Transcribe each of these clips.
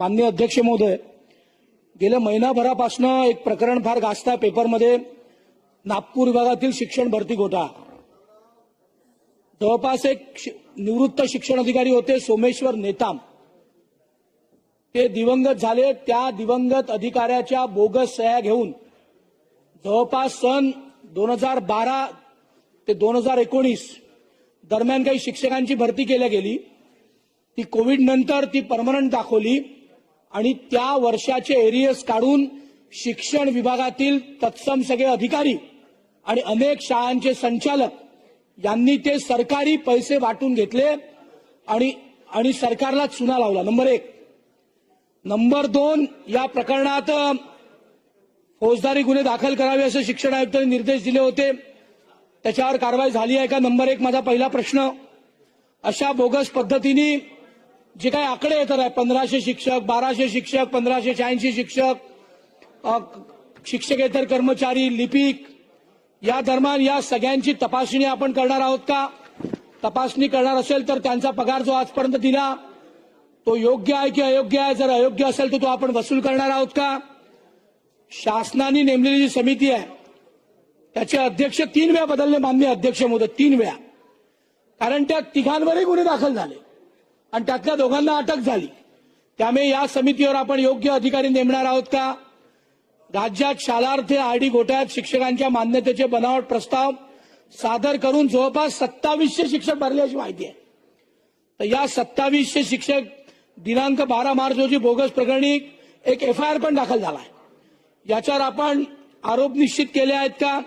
माननीय अध्यक्ष महोदय गेल्या महिनाभरापासनं एक प्रकरण फार गाजत आहे पेपरमध्ये. नागपूर विभागातील शिक्षण भरती घोटाळा जवळपास एक निवृत्त शिक्षण अधिकारी होते सोमेश्वर नेताम. ते दिवंगत झाले. त्या दिवंगत अधिकाऱ्याच्या बोगस सह्या घेऊन जवळपास सन दोन हजार बारा ते दोन हजार एकोणीस दरम्यान काही शिक्षकांची भरती केल्या गेली. ती कोविड नंतर ती परमनंट दाखवली. आणि त्या वर्षाचे एरियस काढून शिक्षण विभागातील तत्सम सगळे अधिकारी आणि अनेक शाळांचे संचालक यांनी ते सरकारी पैसे वाटून घेतले आणि आणि सरकारला चुना लावला. नंबर एक. नंबर दोन या प्रकरणात फौजदारी गुन्हे दाखल करावे असे शिक्षण आयुक्तांनी निर्देश दिले होते. त्याच्यावर कारवाई झाली आहे का? नंबर एक माझा पहिला प्रश्न. अशा बोगस पद्धतीने जे काही आकडे येतात आहे पंधराशे शिक्षक बाराशे शिक्षक पंधराशे शहाऐंशी शिक्षक शिक्षकेतर कर्मचारी लिपिक या दरम्यान या सगळ्यांची तपासणी आपण करणार आहोत का? तपासणी करणार असेल तर त्यांचा पगार जो आजपर्यंत दिला तो योग्य आहे की अयोग्य आहे? जर अयोग्य असेल तर तो आपण वसूल करणार आहोत का? शासनाने नेमलेली जी समिती आहे त्याचे अध्यक्ष तीन वेळा बदलले मान्य अध्यक्ष महोदय तीन वेळा. कारण त्या तिघांवरही गुन्हे दाखल झाले. आणि त्यातल्या दोघांना अटक झाली. त्यामुळे या समितीवर आपण योग्य अधिकारी नेमणार आहोत का? राज्यात शालार्थ आयडी घोटाळ्यात शिक्षकांच्या मान्यतेचे बनावट प्रस्ताव सादर करून जवळपास सत्तावीसशे शिक्षक भरले अशी माहिती आहे. तर या सत्तावीसशे शिक्षक दिनांक बारा मार्च रोजी बोगस प्रकरणी एक एफ आय आर पण दाखल झाला आहे. याच्यावर आपण आरोप निश्चित केले आहेत का?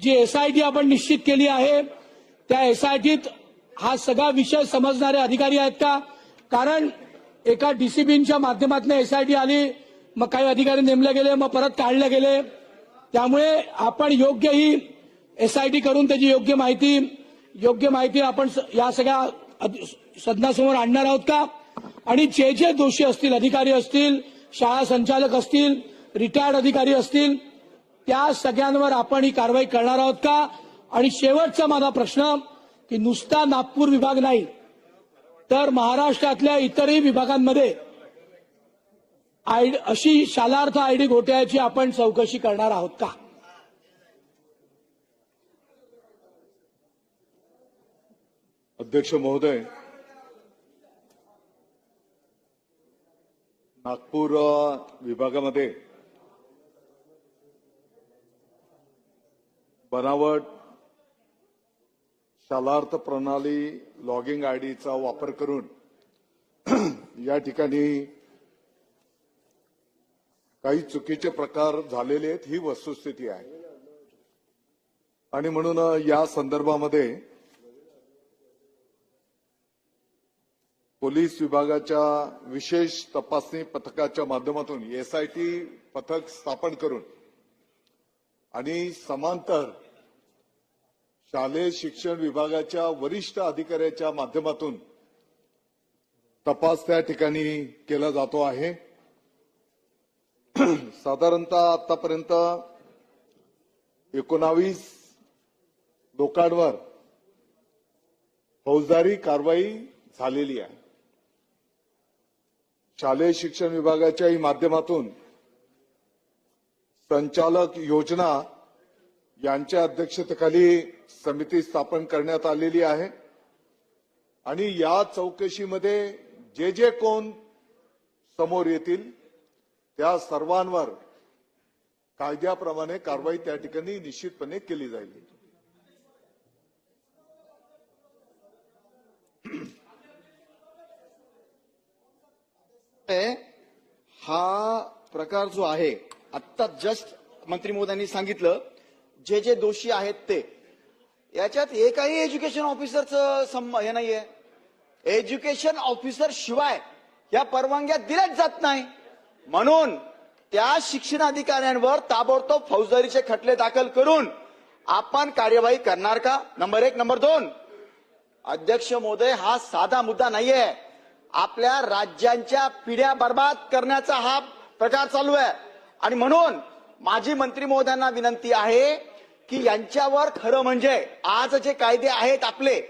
जी एसआयटी आपण निश्चित केली आहे त्या एसआयटीत हा सगळा विषय समजणारे अधिकारी आहेत का? कारण एका डीसीबीच्या माध्यमातून एसआयटी आली मग काही अधिकारी नेमले गेले मग परत काढले गेले. त्यामुळे आपण योग्य ही एसआयटी करून त्याची योग्य माहिती योग्य माहिती आपण स- या सगळ्या सदनासमोर आणणार आहोत का? आणि जे जे दोषी असतील अधिकारी असतील शाळा संचालक असतील रिटायर्ड अधिकारी असतील त्या सगळ्यांवर आपण ही कारवाई करणार आहोत का? आणि शेवटचा माझा प्रश्न की नुसता नागपूर विभाग नाही तर महाराष्ट्रातल्या इतरही विभागांमध्ये आय अशी शालार्थ आयडी घोटाळ्याची आपण चौकशी करणार आहोत का? अध्यक्ष महोदय नागपूर विभागामध्ये बनावट शालार्थ प्रणाली लॉगिंग आयडीचा वापर करून या ठिकाणी काही चुकीचे प्रकार झालेले आहेत ही वस्तुस्थिती आहे. आणि म्हणून या संदर्भामध्ये पोलीस विभागाच्या विशेष तपासणी पथकाच्या माध्यमातून एसआयटी पथक स्थापन करून आणि समांतर शालेय शिक्षण विभागाच्या वरिष्ठ अधिकाऱ्याच्या माध्यमातून तपास त्या ठिकाणी केला जातो आहे. साधारणतः आतापर्यंत एकोणावीस लोकांवर फौजदारी कारवाई झालेली आहे. शालेय शिक्षण विभागाच्याही माध्यमातून संचालक योजना यांच्या अध्यक्षतेखाली समिती स्थापन करण्यात आलेली आहे. आणि या चौकशीमध्ये जे जे कोण समोर येतील त्या सर्वांवर कायद्याप्रमाणे कारवाई त्या ठिकाणी निश्चितपणे केली जाईल. हा प्रकार जो आहे आत्ता जस्ट मंत्री महोदयांनी सांगितलं जे जे दोषी आहेत ते. याच्यात एकही एज्युकेशन ऑफिसरचं सम- हे नाहीये. एज्युकेशन ऑफिसर शिवाय या परवानग्या दिल्याच जात नाही. म्हणून त्या शिक्षण अधिकाऱ्यांवर ताबडतोब फौजदारीचे खटले दाखल करून आपण कार्यवाही करणार का? नंबर एक. नंबर दोन. अध्यक्ष महोदय हा साधा मुद्दा नाहीये. आपल्या राज्यांच्या पिढ्या बर्बाद करण्याचा हा प्रकार चालू आहे. आणि म्हणून माजी मंत्री महोदयांना विनंती आहे की यांच्यावर खरं म्हणजे आज जे कायदे आहेत आपले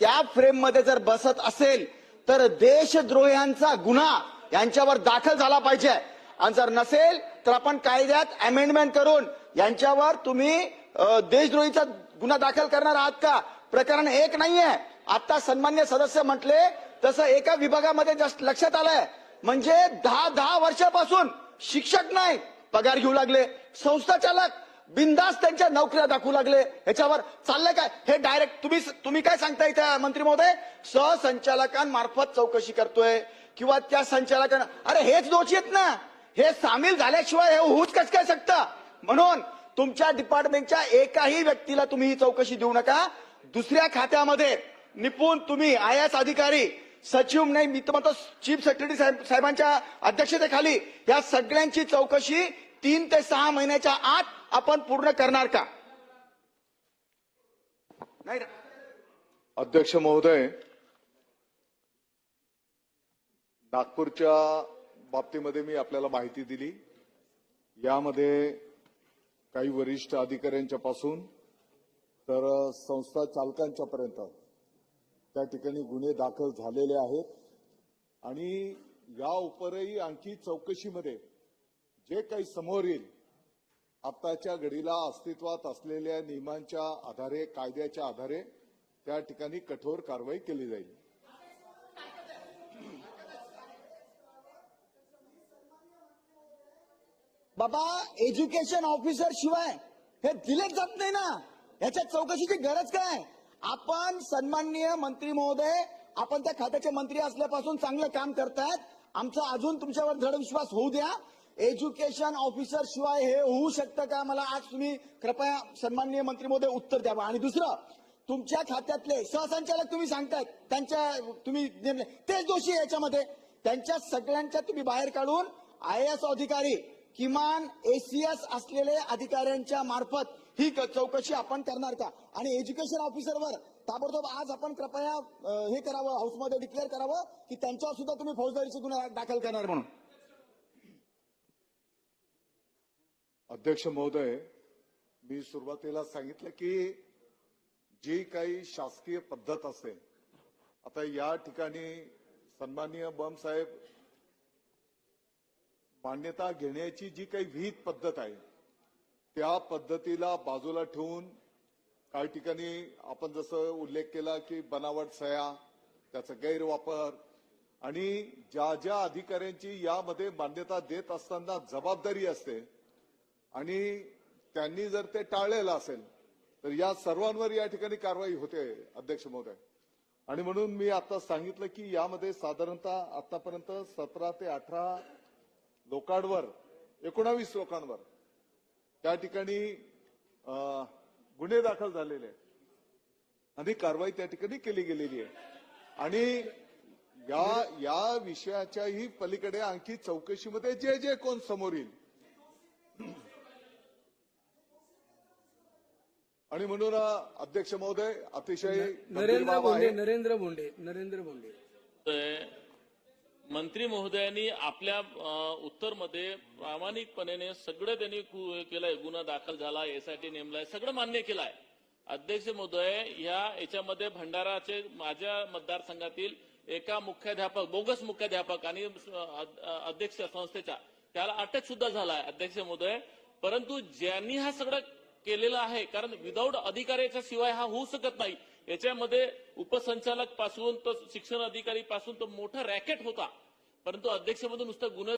त्या फ्रेममध्ये जर बसत असेल तर देशद्रोह्यांचा गुन्हा यांच्यावर दाखल झाला पाहिजे. आणि जर नसेल तर आपण कायद्यात अमेंडमेंट करून यांच्यावर तुम्ही देशद्रोहीचा गुन्हा दाखल करणार आहात का? प्रकरण एक नाहीये. आता सन्मान्य सदस्य म्हटले तसं एका विभागामध्ये जास्त लक्षात आलंय. म्हणजे दहा दहा वर्षापासून शिक्षक नाही पगार घेऊ लागले. संस्था चालक बिंदास त्यांच्या नोकऱ्या दाखवू लागले. ह्याच्यावर चाललंय काय? हे डायरेक्ट तुम्ही तुम्ही काय सांगताय त्या मंत्री महोदय? सहसंचालकांमार्फत चौकशी करतोय किंवा त्या संचालकांना अरे हेच दोषी आहेत ना. हे सामील झाल्याशिवाय हे होऊच कस काय शकतं? म्हणून तुमच्या डिपार्टमेंटच्या एकाही व्यक्तीला तुम्ही ही चौकशी देऊ नका. दुसऱ्या खात्यामध्ये निपुण तुम्ही आय एस अधिकारी सचिव नाही मी तर म्हणतो चीफ सेक्रेटरी साहेब साहेबांच्या अध्यक्षतेखाली या सगळ्यांची चौकशी तीन ते सहा महिन्याच्या आत आपण पूर्ण करणार का? नाही ना? अध्यक्ष महोदय नागपूरच्या बाबतीमध्ये मी आपल्याला माहिती दिली. यामध्ये काही वरिष्ठ अधिकाऱ्यांच्या पासून तर संस्था चालकांच्या पर्यंत त्या ठिकाणी गुन्हे दाखल झालेले आहेत. आणि या उपरही आणखी चौकशीमध्ये जे काही समोर येईल आताच्या घडीला अस्तित्वात असलेल्या नियमांच्या आधारे कायद्याच्या आधारे त्या ठिकाणी कठोर कारवाई केली जाईल. बाबा एज्युकेशन ऑफिसर शिवाय हे दिलेच जात नाही ना. याच्या चौकशीची गरज काय? आपण सन्माननीय मंत्री महोदय आपण त्या खात्याचे मंत्री असल्यापासून चांगलं काम करतायत. आमचा अजून तुमच्यावर दृढ विश्वास होऊ द्या. एज्युकेशन ऑफिसर शिवाय हे होऊ शकतं का? मला आज तुम्ही कृपया सन्माननीय मंत्री महोदय उत्तर द्यावं आणि दुसरं तुमच्या खात्यातले सहसंचालक तुम्ही सांगतायत. त्यांच्या तुम्ही नेमले तेच दोषी याच्यामध्ये. त्यांच्या सगळ्यांच्या तुम्ही बाहेर काढून आय एस अधिकारी किमान एसीएस असलेले अधिकाऱ्यांच्या मार्फत ही चौकशी आपण करणार का? आणि एज्युकेशन ऑफिसरवर ताबडतोब आज आपण कृपया हे करावं हाऊसमध्ये डिक्लेअर करावं की त्यांच्यावर सुद्धा तुम्ही फौजदारीचे गुन्हा दाखल करणार म्हणून. अध्यक्ष महोदय मी सुरुवातीला सांगितलं की जी काही शासकीय पद्धत असेल आता या ठिकाणी सन्माननीय बम साहेब मान्यता घेण्याची जी काही विहित पद्धत आहे त्या पद्धतीला बाजूला ठेवून काही ठिकाणी आपण जसं उल्लेख केला की बनावट सया त्याचा गैरवापर आणि ज्या ज्या अधिकाऱ्यांची यामध्ये मान्यता देत असताना जबाबदारी असते आणि त्यांनी जर ते टाळलेलं असेल तर या सर्वांवर या ठिकाणी कारवाई होते अध्यक्ष महोदय. आणि म्हणून मी आता सांगितलं की यामध्ये साधारणतः आतापर्यंत सतरा ते अठरा लोकांवर एकोणावीस लोकांवर त्या ठिकाणी गुन्हे दाखल झालेले आहेत. आणि कारवाई त्या ठिकाणी केली गेलेली आहे. आणि या या विषयाच्याही पलीकडे आणखी चौकशीमध्ये जे जे कोण समोर येईल आणि म्हणून अध्यक्ष महोदय अतिशय नरेंद्र बोंडे नरेंद्र बोंडे नरेंद्र बोंडे. तर मंत्री महोदयांनी आपल्या उत्तरमध्ये प्रामाणिकपणे सगळं त्यांनी केलंय गुन्हा दाखल झाला एसआयटी नेमलाय सगळं मान्य केलंय. अध्यक्ष महोदय ह्या याच्यामध्ये भंडाराचे माझ्या मतदारसंघातील एका मुख्याध्यापक बोगस मुख्याध्यापक आणि अध्यक्ष संस्थेच्या त्याला अटक सुद्धा झालाय अध्यक्ष महोदय. परंतु ज्यांनी हा सगळं केलेलं आहे. कारण विदाऊट अधिकाऱ्याच्या शिवाय हा होऊ शकत नाही. याच्यामध्ये उपसंचालकपासून तर शिक्षण अधिकारी पासून तो मोठा रॅकेट होता. परंतु अध्यक्षमधून नुसतं गुन्हे